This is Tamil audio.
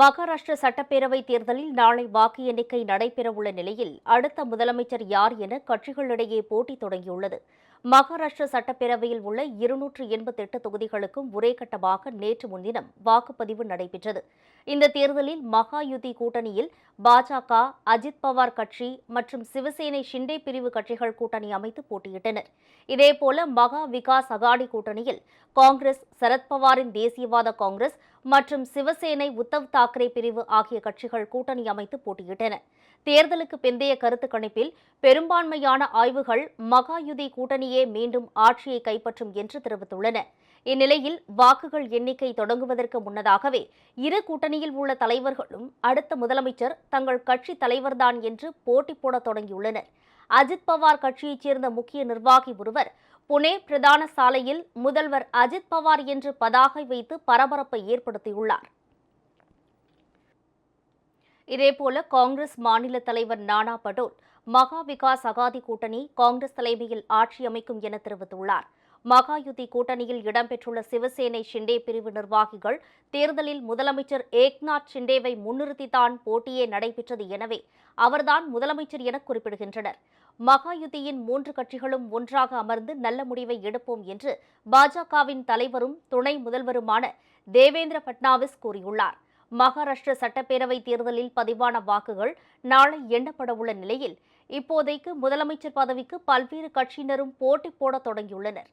மகாராஷ்டிர சட்டப்பேரவை தேர்தலில் நாளை வாக்கு எண்ணிக்கை நடைபெறவுள்ள நிலையில் அடுத்த முதலமைச்சர் யார் என கட்சிகளிடையே போட்டி தொடங்கியுள்ளது. மகாராஷ்டிர சட்டப்பேரவையில் உள்ள இருநூற்று எண்பத்தெட்டு தொகுதிகளுக்கும் ஒரே கட்டமாக நேற்று முன்தினம் வாக்குப்பதிவு நடைபெற்றது. இந்த தேர்தலில் மகாயுதி கூட்டணியில் பாஜக அஜித் பவார் கட்சி மற்றும் சிவசேனை ஷிண்டே பிரிவு கட்சிகள் கூட்டணி அமைத்து போட்டியிட்டனர். இதேபோல மகா விகாஸ் அகாடி கூட்டணியில் காங்கிரஸ் சரத்பவாரின் தேசியவாத காங்கிரஸ் மற்றும் சிவசேனை உத்தவ் தாக்கரே பிரிவு ஆகிய கட்சிகள் கூட்டணி அமைத்து போட்டியிட்டன. தேர்தலுக்கு பிந்தைய கருத்து கணிப்பில் பெரும்பான்மையான ஆய்வுகள் மகாயுதி கூட்டணியே மீண்டும் ஆட்சியை கைப்பற்றும் என்று தெரிவித்துள்ளன. இந்நிலையில் வாக்குகள் எண்ணிக்கை தொடங்குவதற்கு முன்னதாகவே இரு கூட்டணியில் உள்ள தலைவர்களும் அடுத்த முதலமைச்சர் தங்கள் கட்சி தலைவர்தான் என்று போட்டி போட தொடங்கியுள்ளனர். அஜித் பவார் கட்சியைச் சேர்ந்த முக்கிய நிர்வாகி ஒருவர். புனே பிரதான சாலையில் முதல்வர் அஜித் பவார் என்று பதாகை வைத்து பரபரப்பை ஏற்படுத்தியுள்ளார். இதேபோல காங்கிரஸ் மாநில தலைவர் நானா படோல் மகா விகாஸ் அகாதி கூட்டணி காங்கிரஸ் தலைமையில் ஆட்சி அமைக்கும் என தெரிவித்துள்ளார். மகாயுதி கூட்டணியில் இடம்பெற்றுள்ள சிவசேனை ஷிண்டே பிரிவு நிர்வாகிகள் தேர்தலில் முதலமைச்சர் ஏக்நாத் ஷிண்டேவை முன்னிறுத்தித்தான் போட்டியே நடைபெற்றது எனவே அவர்தான் முதலமைச்சர் என குறிப்பிடுகின்றனர். மகாயுதியின் மூன்று கட்சிகளும் ஒன்றாக அமர்ந்து நல்ல முடிவை எடுப்போம் என்று பாஜகவின் தலைவரும் துணை முதல்வருமான தேவேந்திர பட்னாவிஸ் கூறியுள்ளார். மகாராஷ்டிர சட்டப்பேரவை தேர்தலில் பதிவான வாக்குகள் நாளை எண்ணப்பட உள்ள நிலையில் இப்போதைக்கு முதலமைச்சர் பதவிக்கு பல்வேறு கட்சியினரும் போட்டி போட தொடங்கியுள்ளனர்.